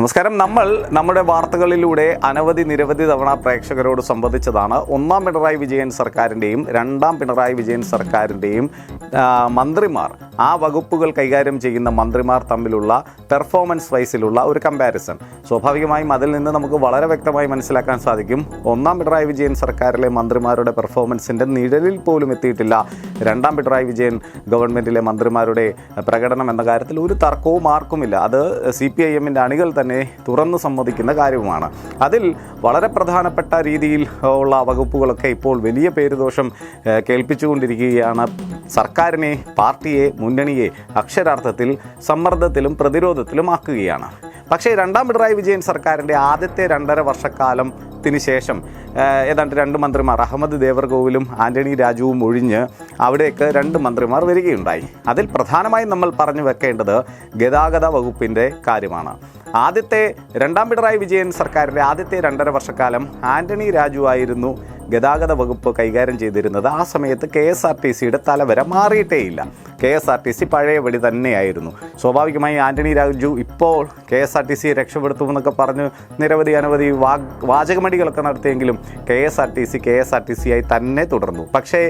നമസ്കാരം. നമ്മൾ നമ്മുടെ വാർത്തകളിലൂടെ അനവധി നിരവധി തവണ പ്രേക്ഷകരോട് സംവദിച്ചതാണ്. ഒന്നാം പിണറായി വിജയൻ സർക്കാരിന്റെയും രണ്ടാം പിണറായി വിജയൻ സർക്കാരിന്റെയും മന്ത്രിമാർ ആ വകുപ്പുകൾ കൈകാര്യം ചെയ്യുന്ന മന്ത്രിമാർ തമ്മിലുള്ള പെർഫോമൻസ് വൈസിലുള്ള ഒരു കമ്പാരിസൺ സ്വാഭാവികമായും അതിൽ നിന്ന് നമുക്ക് വളരെ വ്യക്തമായി മനസ്സിലാക്കാൻ സാധിക്കും. ഒന്നാം പിണറായി വിജയൻ സർക്കാരിലെ മന്ത്രിമാരുടെ പെർഫോമൻസിന്റെ നിഴലിൽ പോലും എത്തിയിട്ടില്ല. രണ്ടാം പിണറായി വിജയൻ ഗവൺമെന്റിലെ മന്ത്രിമാരുടെ പ്രകടനം എന്ന കാര്യത്തിൽ ഒരു തർക്കവും ആർക്കുമില്ല. അത് സി പി ഐ എമ്മിന്റെ അണികൾ തന്നെ തുറന്നു സമ്മതിക്കുന്ന കാര്യവുമാണ്. അതിൽ വളരെ പ്രധാനപ്പെട്ട രീതിയിൽ ഉള്ള വകുപ്പുകളൊക്കെ ഇപ്പോൾ വലിയ പേരുദോഷം കേൾപ്പിച്ചുകൊണ്ടിരിക്കുകയാണ്. സർക്കാരിനെ പാർട്ടിയെ മുന്നണിയെ അക്ഷരാർത്ഥത്തിൽ സമ്മർദ്ദത്തിലും പ്രതിരോധത്തിലും ആക്കുകയാണ്. പക്ഷേ രണ്ടാം പിണറായി വിജയൻ സർക്കാരിന്റെ ആദ്യത്തെ രണ്ടര വർഷക്കാലത്തിന് ശേഷം ഏതാണ്ട് രണ്ട് മന്ത്രിമാർ അഹമ്മദ് ദേവർകോവിലും ആന്റണി രാജുവും ഒഴിഞ്ഞ് അവിടേക്ക് രണ്ട് മന്ത്രിമാർ വരികയുണ്ടായി. അതിൽ പ്രധാനമായും നമ്മൾ പറഞ്ഞു വെക്കേണ്ടത് ഗതാഗത വകുപ്പിന്റെ കാര്യമാണ്. ആദ്യത്തെ രണ്ടാം പിണറായി വിജയൻ സർക്കാരിന്റെ ആദ്യത്തെ രണ്ടര വർഷക്കാലം ആന്റണി രാജു ആയിരുന്നു ഗതാഗത വകുപ്പ് കൈകാര്യം ചെയ്തിരുന്നത്. ആ സമയത്ത് കെ എസ് ആർ ടി സിയുടെ തലവര മാറിയിട്ടേയില്ല. K S R T C പഴയപടി തന്നെയായിരുന്നു. സ്വാഭാവികമായി ആന്റണി രാജു ഇപ്പോൾ കെ എസ് ആർ ടി സിയെ രക്ഷപ്പെടുത്തുമെന്നൊക്കെ പറഞ്ഞ് നിരവധി അനവധി വാ വാചകമടികളൊക്കെ നടത്തിയെങ്കിലും K S R T C K S R T C ആയി തന്നെ തുടർന്നു. പക്ഷേ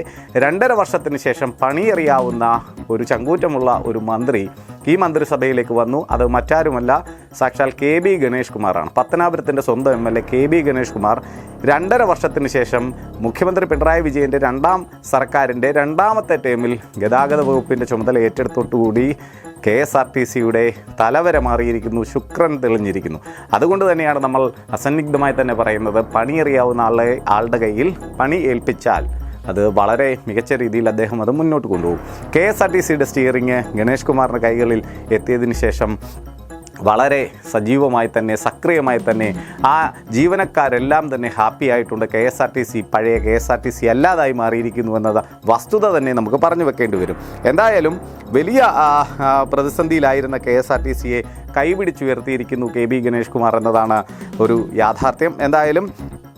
രണ്ടര വർഷത്തിന് ശേഷം പണിയറിയാവുന്ന ഒരു ചങ്കൂറ്റമുള്ള ഒരു മന്ത്രി ഈ മന്ത്രിസഭയിലേക്ക് വന്നു. അത് മറ്റാരുമല്ല സാക്ഷാൽ കെ ബി ഗണേഷ് കുമാറാണ്. പത്തനാപുരത്തിന്റെ സ്വന്തം M L A K B Ganesh Kumar രണ്ടര വർഷത്തിന് ശേഷം മുഖ്യമന്ത്രി പിണറായി വിജയന്റെ രണ്ടാം സർക്കാരിന്റെ രണ്ടാമത്തെ ടേമിൽ ഗതാഗത വകുപ്പിന്റെ ചുമതല ഏറ്റെടുത്തോട്ടുകൂടി കെ എസ് ആർ ടി സിയുടെ തലവര മാറിയിരിക്കുന്നു ശുക്രൻ തെളിഞ്ഞിരിക്കുന്നു. അതുകൊണ്ട് തന്നെയാണ് നമ്മൾ അസന്നിഗ്ധമായി തന്നെ പറയുന്നത് പണിയറിയാവുന്ന ആളെ ആളുടെ കയ്യിൽ പണി ഏൽപ്പിച്ചാൽ അത് വളരെ മികച്ച രീതിയിൽ അദ്ദേഹം അത് മുന്നോട്ട് കൊണ്ടുപോകും. കെ എസ് ആർ ടി സിയുടെ സ്റ്റിയറിങ് ഗണേഷ് കുമാറിന്റെ കൈകളിൽ എത്തിയതിന് ശേഷം വളരെ സജീവമായി തന്നെ സക്രിയമായി തന്നെ ആ ജീവനക്കാരെല്ലാം തന്നെ ഹാപ്പി ആയിട്ടുണ്ട്. K S R T C പഴയ K S R T C അല്ലാതായി മാറിയിരിക്കുന്നു എന്നത് വസ്തുത തന്നെ നമുക്ക് പറഞ്ഞു വെക്കേണ്ടി വരും. എന്തായാലും വലിയ പ്രതിസന്ധിയിലായിരുന്ന കെ എസ് ആർ ടി സിയെ കൈപിടിച്ചുയർത്തിയിരിക്കുന്നു കെ ബി ഗണേഷ് കുമാർ എന്നതാണ് ഒരു യാഥാർത്ഥ്യം. എന്തായാലും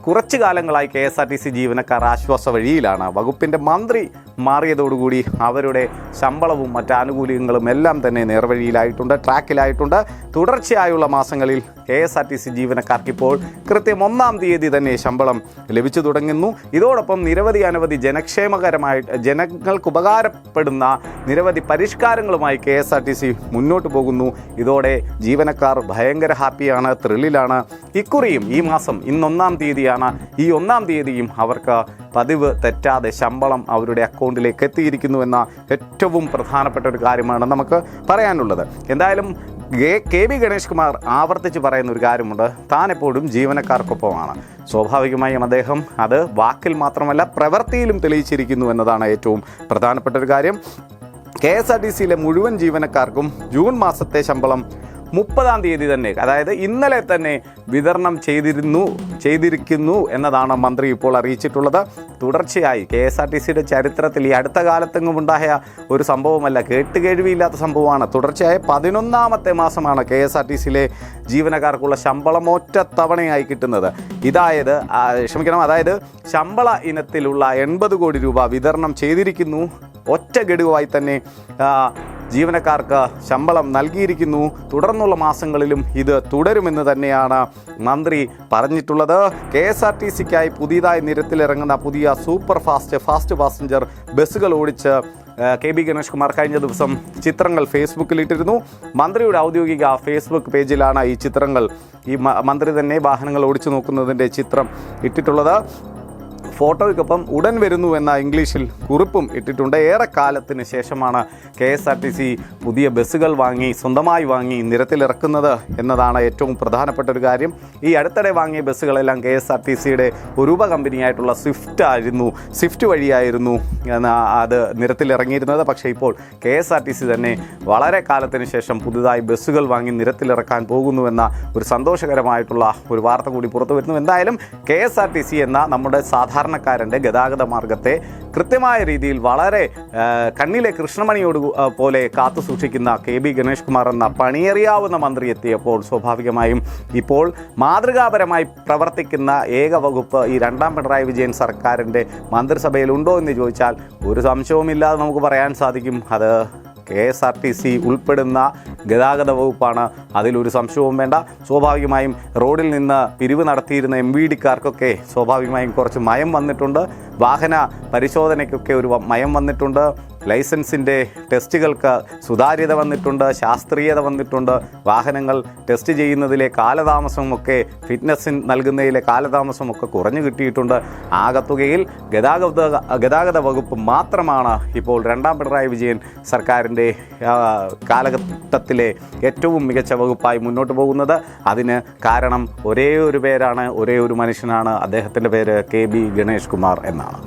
കുറച്ചു കാലങ്ങളായി K S R T C ജീവനക്കാർ ആശ്വാസ വഴിയിലാണ് വകുപ്പിന്റെ മന്ത്രി മാറിയതോടുകൂടി അവരുടെ ശമ്പളവും മറ്റ് ആനുകൂല്യങ്ങളും എല്ലാം തന്നെ നേർവഴിയിലായിട്ടുണ്ട് ട്രാക്കിലായിട്ടുണ്ട്. തുടർച്ചയായുള്ള മാസങ്ങളിൽ K S R T C ജീവനക്കാർക്ക് ഇപ്പോൾ കൃത്യം ഒന്നാം തീയതി തന്നെ ശമ്പളം ലഭിച്ചു തുടങ്ങുന്നു. ഇതോടൊപ്പം നിരവധി അനവധി ജനക്ഷേമകരമായിട്ട് ജനങ്ങൾക്ക് ഉപകാരപ്പെടുന്ന നിരവധി പരിഷ്കാരങ്ങളുമായി K S R T C മുന്നോട്ട് പോകുന്നു. ഇതോടെ ജീവനക്കാർ ഭയങ്കര ഹാപ്പിയാണ് ത്രില്ലിലാണ് ഇക്കുറിയും ഈ മാസം ഇന്നൊന്നാം തീയതിയാണ്. ഈ ഒന്നാം തീയതിയും അവർക്ക് പതിവ് തെറ്റാതെ ശമ്പളം അവരുടെ അക്കൗണ്ടിലേക്ക് എത്തിയിരിക്കുന്നു എന്ന ഏറ്റവും പ്രധാനപ്പെട്ട ഒരു കാര്യമാണ് നമുക്ക് പറയാനുള്ളത്. എന്തായാലും കെ- വി ഗണേഷ് കുമാർ ആവർത്തിച്ച് പറയുന്ന ഒരു കാര്യമുണ്ട്. താൻ എപ്പോഴും ജീവനക്കാർക്കൊപ്പമാണ്. സ്വാഭാവികമായും അദ്ദേഹം അത് വാക്കിൽ മാത്രമല്ല പ്രവൃത്തിയിലും തെളിയിച്ചിരിക്കുന്നു എന്നതാണ് ഏറ്റവും പ്രധാനപ്പെട്ട ഒരു കാര്യം. കെ എസ് ആർ ടി സിയിലെ മുഴുവൻ ജീവനക്കാർക്കും ജൂൺ മാസത്തെ ശമ്പളം മുപ്പതാം തീയതി തന്നെ അതായത് ഇന്നലെ തന്നെ വിതരണം ചെയ്തിരുന്നു ചെയ്തിരിക്കുന്നു എന്നതാണ് മന്ത്രി ഇപ്പോൾ അറിയിച്ചിട്ടുള്ളത്. തുടർച്ചയായി കെ എസ് ആർ ടി സിയുടെ ചരിത്രത്തിൽ ഈ അടുത്ത കാലത്തെങ്ങും ഉണ്ടായ ഒരു സംഭവമല്ല കേട്ടുകേഴ്വിയില്ലാത്ത സംഭവമാണ്. തുടർച്ചയായ പതിനൊന്നാമത്തെ മാസമാണ് കെ എസ് ആർ ടി സിയിലെ ജീവനക്കാർക്കുള്ള ശമ്പളം ഒറ്റ തവണയായി കിട്ടുന്നത്. ഇതായത് ക്ഷമിക്കണം അതായത് ശമ്പള ഇനത്തിലുള്ള എൺപത് കോടി രൂപ വിതരണം ചെയ്തിരിക്കുന്നു. ഒറ്റ ഗഡുവായി തന്നെ ജീവനക്കാർക്ക് ശമ്പളം നൽകിയിരിക്കുന്നു. തുടർന്നുള്ള മാസങ്ങളിലും ഇത് തുടരുമെന്ന് തന്നെയാണ് മന്ത്രി പറഞ്ഞിട്ടുള്ളത്. കെ എസ് ആർ ടി സിക്കായി പുതിയതായി നിരത്തിലിറങ്ങുന്ന പുതിയ സൂപ്പർ ഫാസ്റ്റ് ഫാസ്റ്റ് പാസഞ്ചർ ബസ്സുകൾ ഓടിച്ച് കെ ബി ഗണേഷ് കുമാർ കഴിഞ്ഞ ദിവസം ചിത്രങ്ങൾ ഫേസ്ബുക്കിൽ ഇട്ടിരുന്നു. മന്ത്രിയുടെ ഔദ്യോഗിക ഫേസ്ബുക്ക് പേജിലാണ് ഈ ചിത്രങ്ങൾ. ഈ മന്ത്രി തന്നെ വാഹനങ്ങൾ ഓടിച്ചു നോക്കുന്നതിന്റെ ചിത്രം ഇട്ടിട്ടുള്ളത്. ഫോട്ടോയ്ക്കൊപ്പം ഉടൻ വരുന്നു എന്ന ഇംഗ്ലീഷിൽ കുറിപ്പും ഇട്ടിട്ടുണ്ട്. ഏറെ കാലത്തിന് ശേഷമാണ് K S R T C പുതിയ ബസ്സുകൾ വാങ്ങി സ്വന്തമായി വാങ്ങി നിരത്തിലിറക്കുന്നത് എന്നതാണ് ഏറ്റവും പ്രധാനപ്പെട്ട ഒരു കാര്യം. ഈ അടുത്തിടെ വാങ്ങിയ ബസ്സുകളെല്ലാം കെ എസ് ആർ ടി സിയുടെ ഒരു കമ്പനിയായിട്ടുള്ള സ്വിഫ്റ്റ് ആയിരുന്നു. സ്വിഫ്റ്റ് വഴിയായിരുന്നു അത് നിരത്തിലിറങ്ങിയിരുന്നത്. പക്ഷേ ഇപ്പോൾ K S R T C തന്നെ വളരെ കാലത്തിന് ശേഷം പുതുതായി ബസ്സുകൾ വാങ്ങി നിരത്തിലിറക്കാൻ പോകുന്നുവെന്ന ഒരു സന്തോഷകരമായിട്ടുള്ള ഒരു വാർത്ത കൂടി പുറത്തു വരുന്നു എന്തായാലും K S R T C എന്ന നമ്മുടെ സാധാരണക്കാരന്റെ ഗതാഗത മാർഗത്തെ കൃത്യമായ രീതിയിൽ വളരെ കണ്ണിലെ കൃഷ്ണമണിയോട് പോലെ കാത്തു സൂക്ഷിക്കുന്ന കെ ബി ഗണേഷ് കുമാർ എന്ന പണിയറിയാവുന്ന മന്ത്രി എത്തിയപ്പോൾ സ്വാഭാവികമായും ഇപ്പോൾ മാതൃകാപരമായി പ്രവർത്തിക്കുന്ന ഏക വകുപ്പ് ഈ രണ്ടാം പിണറായി വിജയൻ സർക്കാരിന്റെ മന്ത്രിസഭയിൽ ഉണ്ടോ എന്ന് ചോദിച്ചാൽ ഒരു സംശയവുമില്ലാതെ നമുക്ക് പറയാൻ സാധിക്കും. അത് K S R T C ഉൾപ്പെടുന്ന ഗതാഗത വകുപ്പാണ്. അതിലൊരു സംശയവും വേണ്ട. സ്വാഭാവികമായും റോഡിൽ നിന്ന് പിരിവ് നടത്തിയിരുന്ന എം വി ഡിക്കാർക്കൊക്കെ സ്വാഭാവികമായും കുറച്ച് മയം വന്നിട്ടുണ്ട്. വാഹന പരിശോധനയ്ക്കൊക്കെ ഒരു മയം വന്നിട്ടുണ്ട്. ലൈസൻസിന്റെ ടെസ്റ്റുകൾക്ക് സുതാര്യത വന്നിട്ടുണ്ട് ശാസ്ത്രീയത വന്നിട്ടുണ്ട്. വാഹനങ്ങൾ ടെസ്റ്റ് ചെയ്യുന്നതിലെ കാലതാമസമൊക്കെ ഫിറ്റ്നസ്സിന് നൽകുന്നതിലെ കാലതാമസമൊക്കെ കുറഞ്ഞു കിട്ടിയിട്ടുണ്ട്. ആകത്തുകയിൽ ഗതാഗത ഗതാഗത വകുപ്പ് മാത്രമാണ് ഇപ്പോൾ രണ്ടാം പിണറായി വിജയൻ സർക്കാരിന്റെ കാലഘട്ടത്തിലെ ഏറ്റവും മികച്ച വകുപ്പായി മുന്നോട്ട് പോകുന്നത്. അതിന് കാരണം ഒരേ ഒരു പേരാണ് ഒരേ ഒരു മനുഷ്യനാണ്. അദ്ദേഹത്തിന്റെ പേര് കെ ബി ഗണേഷ് കുമാർ എന്നാണ്.